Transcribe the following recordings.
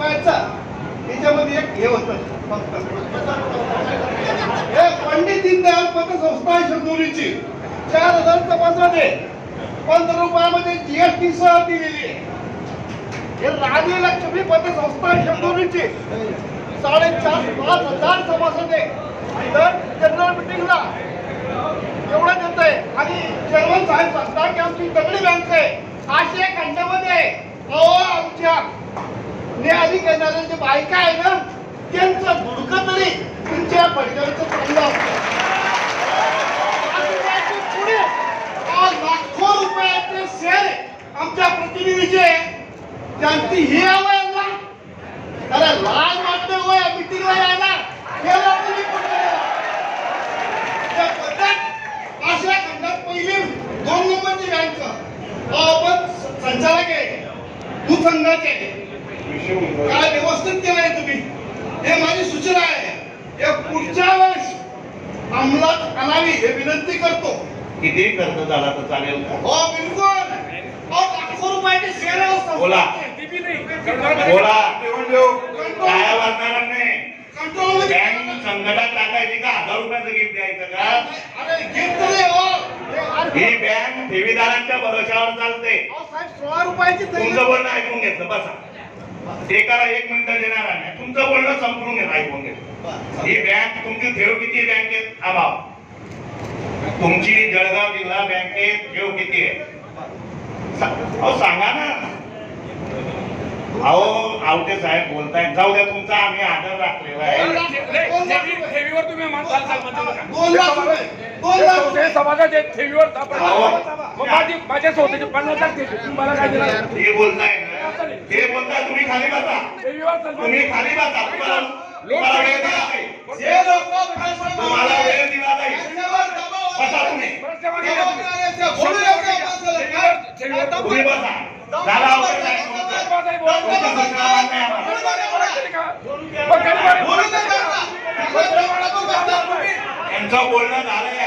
रुपयाचा त्याच्यामध्ये एक हे होत. फक्त. हे पंडित दीनदयाल पतसंस्था आहे शिरदोरीची चार हजार तपासमध्ये पंधरा रुपयामध्ये जीएसटी सह दिलेली आहे. हे राणी लक्ष्मी पतसंस्था आहे शिरदोरीची साडेचार पाच हजार सभासद आहे दर जनरल मिटिंगला एवढं देत आहे आणि चेअरमन साहेब सांगता की आमची दगडी बँक आहे. आशिया खंडावर आहे. अहो आमच्या न्यायाधी करणाऱ्या जे बायका आहे ना त्यांचं धुडकं तरी तुमच्या फडकरीचं चांगलं असतं. पुढे लाखो रुपयाचे शेअर आमच्या प्रतिनिधीचे त्यांची ही आवडला अरे लाल वाटतं होय मिटिंगला यायला हे तुम्ही पद्धत आशिया खंडात पहिली दोन नंबरची बँक आपण संचालक आहे. दूध संघाचे काय व्यवस्थित केलंय तुम्ही? हे माझी सूचना आहे. हे पुढच्या वेळेस अंमलात आणावी हे विनंती करतो. किती खर्च झाला तर चालेल का? हो बिलकुल. अहो, लाखो रुपयाचे शेअर आहे हो बोला. काय वाटणार नाही बँक संकटात टाकायची का? हजार रुपयाचं गिफ्ट द्यायचं का? अरे गिफ्ट नाही हो. हे अरे, ही बँक ठेवीदारांच्या भरोशावर चालते. अहो, साहेब सोळा रुपयाची तरी- तुमचं बोलणं ऐकून घेतलं बसा. एकाला एक मिनिट देणार आहे. तुमचं बोलणं संपून घेत ऐकून घेतलं ही बँक तुमची ठेव किती आहे बँकेत अभाव तुमची जळगाव जिल्हा बँकेत ठेव किती आहे? अहो सांगा ना. अहो आवटे साहेब बोलतायत. जाऊ द्या तुमचा आम्ही आदर राखलेला आहे. रुपये. ठेवीवर माझ्या स्वतःची पन्नास लाख तुम्हाला काय दिला हे बोलताय हे बोलताय तुम्ही खाली बसा तुम्ही खाली बसा तुम्हाला वेळ दिला जाईल जे लोक प्रश्न तुम्हाला वेळ दिला दबाव बसा तुम्ही तुम्ही. बसा झाला आवडेल नाही तुमचं. तुमच्या सूचना मान्य आहे आम्हाला. बोलू नका मला. मग गरीब आहे. बोलू नका मला. बोलू नका मला. तुम्ही. यांचं बोलणं झालंय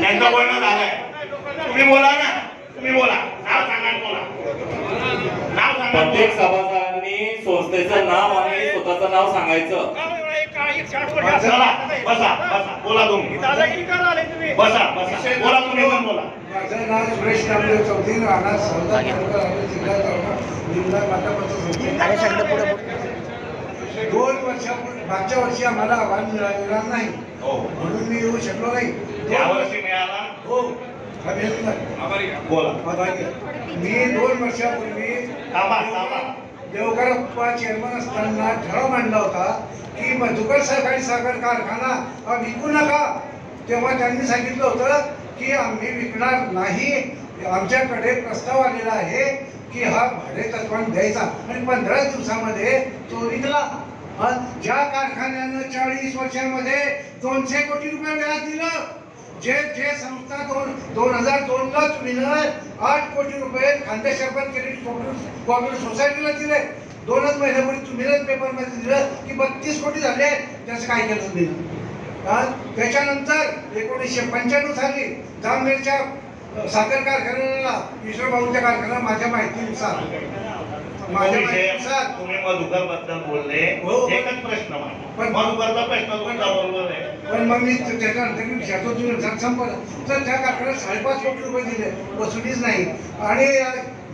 यांचं बोलणं झालंय तुम्ही बोला ना तुम्ही बोला नाव सांगा बोला प्रत्येक. सभासदांनी संस्थेचं नाव आणि स्वतःचं नाव सांगायचं. चला बसा बसा बोला तुम्ही. बसा बसा. बोला तुम्ही पण बोला. माझं नाव सुरेश नामदेव चौधरी राहणार सौदा तालुका राहुरी जिल्हा जळगाव निमला माता दोन वर्षापूर्वी मागच्या वर्षी आम्हाला आव्हान मिळालेला नाही. हो. म्हणून मी येऊ शकलो नाही. या वर्षी मिळाला. हो. बोला. मी दोन वर्षापूर्वी देवगरप्पा चेअरमन असताना ठराव मांडला होता की मधुकर सहकारी साखर कारखाना हा विकू नका. तेव्हा त्यांनी सांगितलं होतं की आम्ही विकणार नाही. आमच्याकडे प्रस्ताव आलेला आहे की हा भाडे तत्वान द्यायचा. आणि पंधरा दिवसामध्ये तो विकला. ज्या कारखान्यानं चाळीस वर्षामध्ये दोनशे कोटी रुपये व्याज दिलं. जे जे संस्था दोन दोन हजार दोनला तुम्ही आठ कोटी रुपये खानदेश शरबत क्रेडिट कोऑपरेटिव्ह सोसायटीला दिले. दोनच महिन्यापूर्वी तुम्ही पेपरमध्ये दिलं की बत्तीस कोटी झाले. त्याचं काय केलं तुम्ही? त्याच्यानंतर एकोणीसशे पंच्याण्णव साली जामनेरच्या साखर कारखान्याला ईश्वरभाऊच्या कारखान्याला माझ्या माहितीनुसार माझ्या तुम्ही मधुकरबद्दल बोलले. हो. एकच प्रश्न पण- मधुकरचा प्रश्न तुमचा बरोबर आहे. पण मग मी त्याच्यानंतर मी विचारतो तुम्ही संपलं. तर त्या कारखान्यात साडेपाच कोटी रुपये दिले. वसुलीच नाही. आणि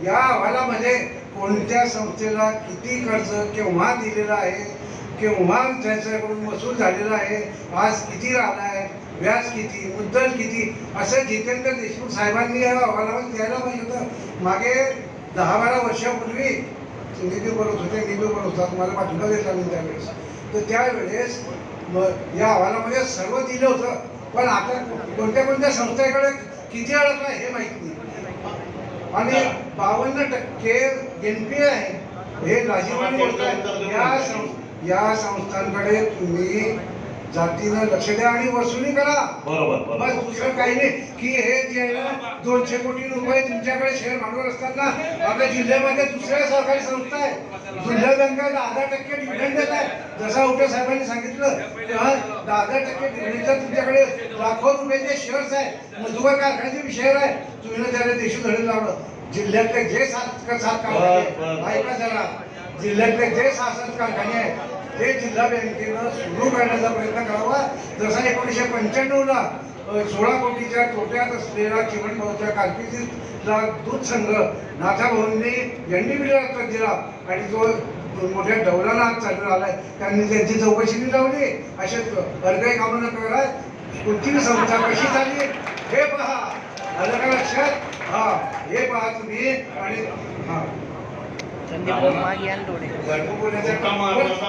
या- अहवालामध्ये कोणत्या संस्थेला किती कर्ज केव्हा दिलेलं आहे केव्हा त्यांच्याकडून वसूल झालेला आहे आज किती राहिला आहे व्याज किती मुद्दल किती असं जितेंद्र देशमुख साहेबांनी या अहवालामध्ये द्यायला पाहिजे होतं. मागे दहा बारा वर्षापूर्वी निधी बोलत होते निधी बोलत होता तुम्हाला पाठिंबा देतला मी त्यावेळेस. तर त्यावेळेस या अहवालामध्ये सर्व दिलं होतं. पण आता कोणत्या कोणत्या संस्थेकडे किती अडकला हे माहीत नाही. आणि बावन्न टक्के एन पी आहे. हे सं- या संस्थांकडे तुम्ही जातीनं लक्ष द्या आणि वसुली करा. बरोबर बस दुसरं काही नाही. की हे जे आहे ना दोनशे कोटी रुपये तुमच्याकडे शेअर भांडवल असताना आपल्या जिल्ह्यामध्ये दुसऱ्या सहकारी संस्था आहे. जिल्हा बँका दहा टक्के डिव्हिडंड देत आहे. जसा उठे साहेबांनी सांगितलं तेव्हा दहा टक्के डिव्हिडंडचा तुमच्याकडे लाखो रुपयाचे शेअर्स आहे. मधुकर कारखान्याचे शेअर आहे. तुम्ही त्याला देशू धडे लावलं. जिल्ह्यातले जे सात सात कारखाने. ऐका जरा. जिल्ह्यातले जे सात कारखाने आहेत. ते जिल्हा बँकेनं सुरू करण्याचा प्रयत्न करावा. जसा एकोणीसशे पंच्याण्णवला सोळा कोटीच्या तोट्यात असलेला चिमण भाऊच्या कारकिर्दीतला दूध संघ नाथाभाऊंनी यांनी विरोधात दिला. आणि तो मोठ्या डौलाला आज चालू आलाय त्यांनी त्यांची चौकशी लावली. असे अर्धे कामं न करा कोणती संस्था कशी झाली हे पहा. आलं का लक्षात? हा हे पहा तुम्ही. आणि हा.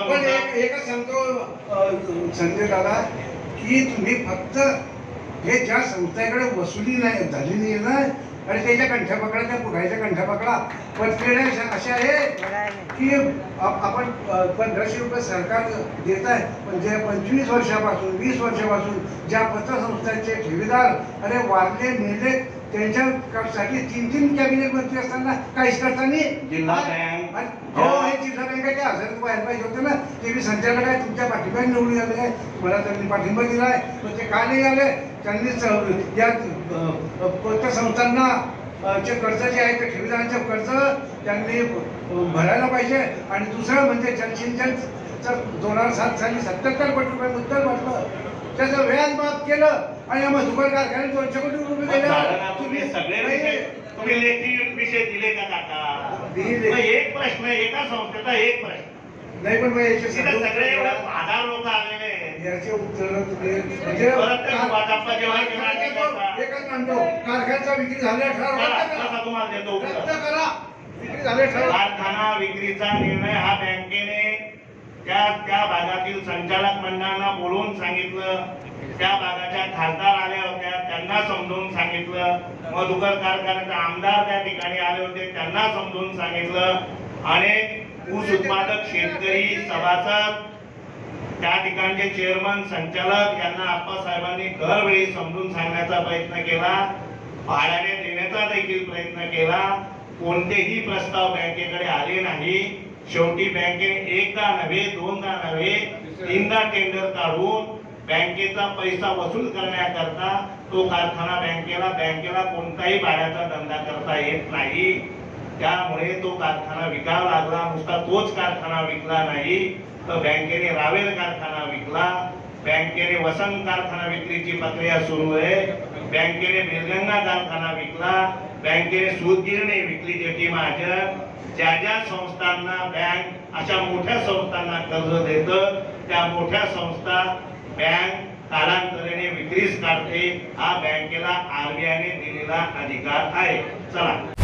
पण एकच सांगतो संजय दादा की तुम्ही फक्त हे ज्या संस्थेकडे वसुली नाही झाली नाही ना आणि त्याच्या कंठ्या पकडा त्या पुढायच्या कंठ्या पकडा. पण पेढ्या अशा अशा आहेत की आप- आपण पंधराशे रुपये सरकार देत आहे पण जे पंचवीस वर्षापासून वीस वर्षापासून ज्या पतसंस्थांचे ठेवीदार अरे वारले मेले त्यांच्यासाठी तीन तीन कॅबिनेट मंत्री असताना काहीच करताना जिल्हा बँक- हो. हे जिल्हा बँकेचे हजर व्हायला पाहिजे होते ना ते मी संचालक आहे तुमच्या पाठिंब्याने निवडून आले आहे. मला त्यांनी पाठिंबा दिला आहे. पण ते का नाही आले? त्यांनी या पतसंस्थांना चे कर्ज जे आहे ते ठेवीदारांचे कर्ज त्यांनी भरायला पाहिजे. आणि दुसरं म्हणजे जलसिंचनचं दोन हजार सात साली सत्याहत्तर कोटी रुपये मुद्दल म्हटलं त्याचं व्याज माफ केलं आणि मग दुकान कारखान्यात दोनशे कोटी रुपये दिले. तुम्ही सगळे विषय तुम्ही लेखी विषय दिले का काका एक प्रश्न एका संस्थेचा एक प्रश्न. नाही पण सगळे हजार लोक आलेले. याचे उत्तर म्हणजे. एकच म्हणतो कारखान्याचा विक्री झाल्या ठराव. तुम्हाला देतो करा. विक्री झाल्या ठराव कारखाना विक्रीचा निर्णय हा त्या भागातील संचालक मंडळांना बोलवून सांगितलं. त्या भागाच्या खासदार आल्या होत्या त्यांना समजवून सांगितलं. मधुकर कारखान्याचे आमदार त्या ठिकाणी आले होते त्यांना समजवून सांगितलं. अनेक ऊस उत्पादक शेतकरी सभासद त्या ठिकाणचे चेअरमन संचालक यांना आप्पासाहेबांनी दरवेळी समजून सांगण्याचा प्रयत्न केला. भाड्याने देण्याचा देखील प्रयत्न केला. कोणतेही प्रस्ताव बँकेकडे आले नाही. शेवटी बँकेने एकदा नव्हे दोनदा नव्हे तीनदा टेंडर काढून बँकेचा पैसा वसूल करण्याकरता तो कारखाना बँकेला बँकेला कोणताही भाड्याचा धंदा करता येत नाही. त्यामुळे तो कारखाना विकावा लागला नुसता तोच कारखाना विकला नाही. तर बँकेने रावेर कारखाना विकला बँकेने वसंत कारखाना विक्रीची प्रक्रिया सुरू आहे. बँकेने बिरगंगा कारखाना विकला बँकेने सूतगिरणी विकली जेटी महाजन ज्या ज्या संस्थांना बँक अशा मोठ्या संस्थांना कर्ज देतं त्या मोठ्या संस्था बँक कालांतराने विक्रीस काढते. हा बँकेला आरबीआयने दिलेला अधिकार आहे. चला.